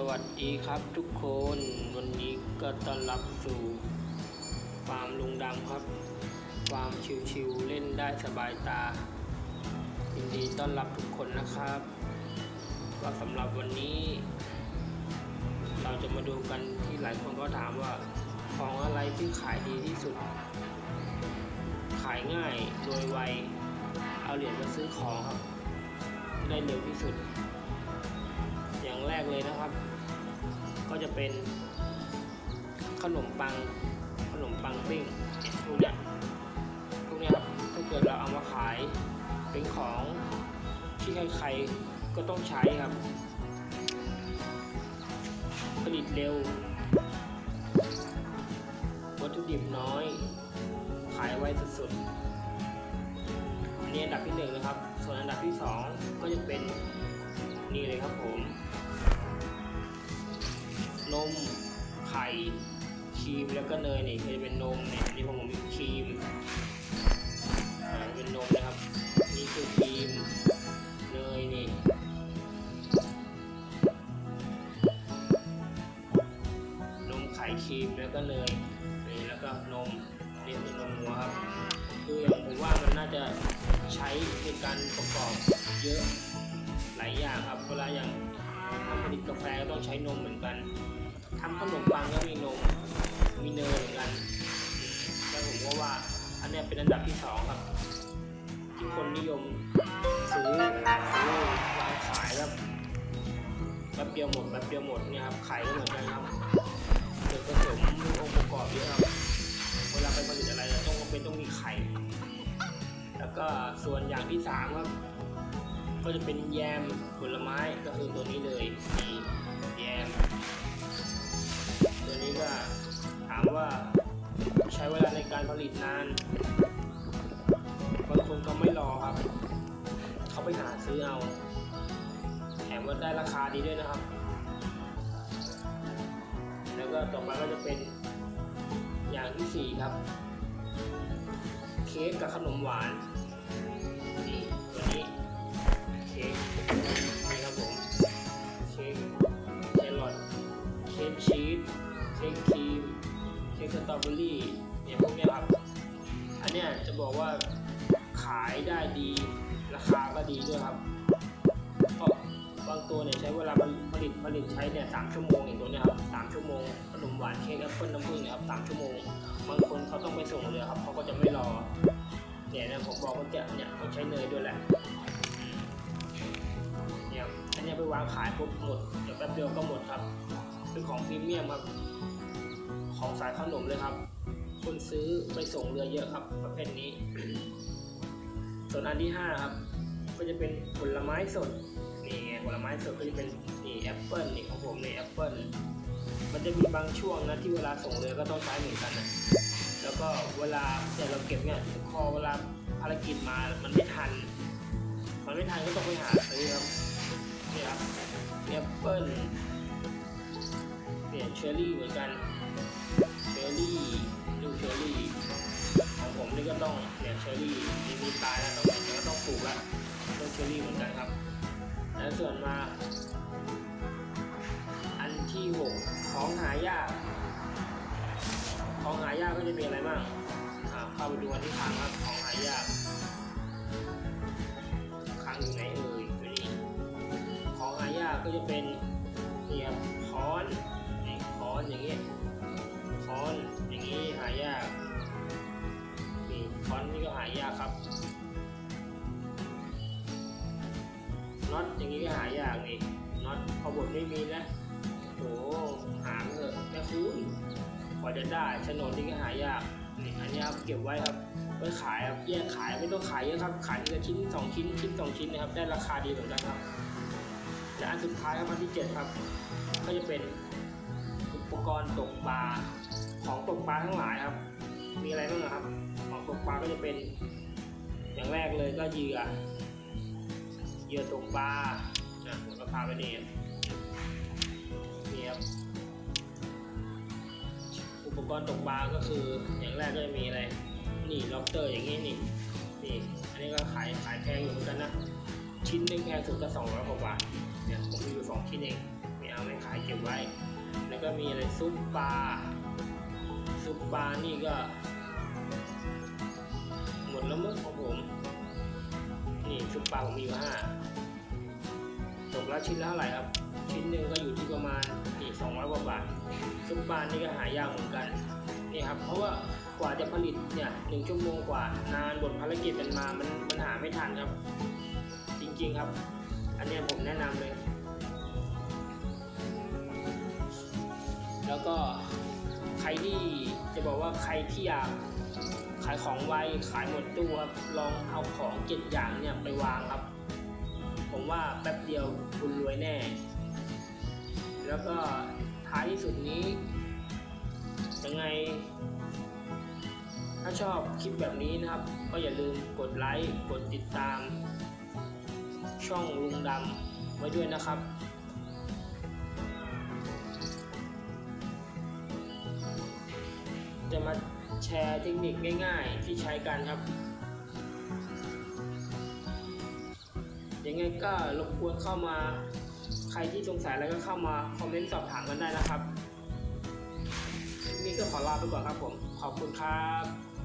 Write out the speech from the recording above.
สวัสดีครับทุกคนวันนี้ก็ต้อนรับสู่ฟาร์มลุงดำครับฟาร์มชิวๆเล่นได้สบายตายินดีต้อนรับทุกคนนะครับก็สำหรับวันนี้ เราจะมาดูกันที่หลายคนก็ถามว่าของอะไรที่ขายดีที่สุด ขายง่ายโดยไวเอาเหรียญมาซื้อของครับ ได้เร็วที่สุด เลยนะครับ ก็จะเป็นขนมปังขนมปังปิ้งพวกนี้พวกนี้ครับถ้าเกิดเราเอามาขายเป็นของที่ใครๆก็ต้องใช้ครับ ผลิตเร็ว วัตถุดิบน้อย ขายไวสุดๆอันนี้อันดับที่หนึ่งนะครับ ส่วนอันดับที่สองก็จะเป็นนี่เลยครับผม นมไข่ครีมแล้วก็เนยนี่ก็จะเป็นนมเนี่ยนี่ผมมีครีมอ่าเป็นนมนะครับนี่คือครีมเนยนี่นมไข่ครีมแล้วก็เนยนี่แล้วก็นมนี่คือนมวัวครับคืออย่างผมว่ามันน่าจะใช้ในการประกอบเยอะหลายอย่างครับเวลาอย่างทำผลิตกาแฟ ต้องใช้นมเหมือนกันทำขนมปังก็มีนม มีเนยเหมือนกันแต่ผมก็ว่า อันนี้เป็นอันดับที่สองครับ ที่คนนิยมซื้อซื้อวางขายแบบแป๊บเดียวหมดแป๊บเดียวหมดเนี่ยครับไข่ก็เหมือนกันครับเกิดผสมมีองค์ประกอบเยอะครับเวลาไปผลิตอะไรเราต้องเป็นต้องมีไข่ แล้วก็ส่วนอย่างที่สามครับก็จะเป็นแยมผลไม้ก็คือตัวนี้เลย มีแยมตัวนี้ก็ถามว่าใช้เวลาในการผลิตนาน บางคนก็ไม่รอครับ เขาไปหาซื้อเอา แถมว่าได้ราคาดีด้วยนะครับ แล้วก็ต่อมาก็จะเป็นอย่างที่สี่ครับ เค้กกับขนมหวาน ค้กชีสเค้กครีมเค้กสตรอเบอรี่เนี่ยพวกเนี้ยครับอันเนี้ยจะบอกว่าขายได้ดีราคาก็ดีด้วยครับเพราะบางตัวเนี่ยใช้เวลาผลิตผลิตใช้เนี่ยสามชั่วโมงอย่างตัวเนี้ยครับสามชั่วโมงขนมหวานเค้กแอปเปิ้ลน้ำผึ้งเนี่ยครับสามชั่วโมงบางคนเขาต้องไปส่งเลยครับเขาก็จะไม่รอเนี่ยนะผมบอกว่าแกเนี่ยเขาใช้เนยด้วยแหละเนี่ยอันนี้ยไปวางขายปุ๊บหมดเดี๋ยวแป๊บเดียวก็หมดครับ เป็นของพรีเมียมครับ ของสายขนมเลยครับ คนซื้อไปส่งเรือเยอะครับ ประเภทนี้ ส่วนอันที่ห้าครับ ก็จะเป็นผลไม้สดนี่ไงผลไม้สดก็จะเป็นนี่แอปเปิลนี่ของผมนี่แอปเปิลมันจะมีบางช่วงนะที่เวลาส่งเรือก็ต้องใช้เหมือนกันนะแล้วก็เวลาแต่เราเก็บเนี่ยพอเวลาภารกิจมามันไม่ทัน มันไม่ทันก็ต้องไปหาซื้อครับนี่ครับแอปเปิล เนี่ยเชอร์รี่เหมือนกันเชอร์รี่ดูเชอร์รี่ของผมนี่ก็ต้องเนี่ยเชอร์รี่มีมีตายแล้วต้องแต่ก็ต้องปลูกละต้องเชอร์รี่เหมือนกันครับ แล้วส่วนมา อันที่หกของหายาก ของหายากก็จะมีอะไรบ้างอ่าเข้าไปดูอันที่ทางครับของหายากค้างอยู่ไหนเอ่ยตัวนี้ของหายากก็จะเป็นเนี่ยค้อน อนอย่างเงี้ยคอนอย่างนี้หายากนี่ค้อนนี่ก็หายากครับน็อตอย่างนี้ก็หายากนี่น็อตพอบดไม่มีนะโหหาเถอะแม่คุณกว่าจะได้โฉนดนี่ก็หายากนี่อันนี้ครับเก็บไว้ครับไว้ขายครับแยกขายไม่ต้องขายเยอะครับขายทีละชิ้นสองชิ้นชิ้นสองชิ้นนะครับได้ราคาดีเหมือนกันครับและอันสุดท้ายครับอันที่เจ็ดครับ ก็จะเป็น ปกรณ์ตกปลาของตกปลาทั้งหลายครับ มีอะไรบ้างนะครับ ของตกปลาก็จะเป็น อย่างแรกเลยก็เหยื่อเหยื่อตกปลานะผมก็พาไปนี่นี่ครับอุปกรณ์ตกปลาก็คืออย่างแรกก็จะมีอะไร นี่ล็อบเตอร์อย่างนี้นี่นี่อันนี้ก็ขายขายแพงอยู่เหมือนกันนะชิ้นหนึ่งแพงสุดก็สองร้อยกว่าบาทเนี่ยผมมีอยู่สองชิ้นเองนี่เอาไม่ขายเก็บไว้ แล้วก็มีอะไรซุปปลาซุปปลานี่ก็ หมดแล้วมั้งของผม นี่ซุปปลาผมมีอยู่ห้าตกแล้วชิ้นละเท่าไหร่ครับ ชิ้นหนึ่งก็อยู่ที่ประมาณนี่สองร้อยกว่าบาทซุปปลานี่ก็หายากเหมือนกันนี่ครับเพราะว่ากว่าจะผลิตเนี่ยหนึ่งชั่วโมงกว่านานบทภารกิจมันมามันมันหาไม่ทันครับ จริงๆครับ อันเนี้ยผมแนะนำเลย แล้วก็ใครที่จะบอกว่าใครที่อยากขายของไวขายหมดตู้ครับลองเอาของเจ็ดอย่างเนี่ยไปวางครับ ผมว่าแป๊บเดียวคุณรวยแน่ แล้วก็ท้ายที่สุดนี้ยังไง ถ้าชอบคลิปแบบนี้นะครับ ก็อย่าลืมกดไลค์กดติดตาม ช่องลุงดำไว้ด้วยนะครับ จะมาแชร์เทคนิคง่าย ๆ ที่ใช้กันครับ ยังไงก็รบกวนเข้ามา ใครที่สงสัยแล้วก็เข้ามาคอมเมนต์สอบถามกันได้นะครับ นี่ก็ขอลาไปก่อนครับผม ขอบคุณครับ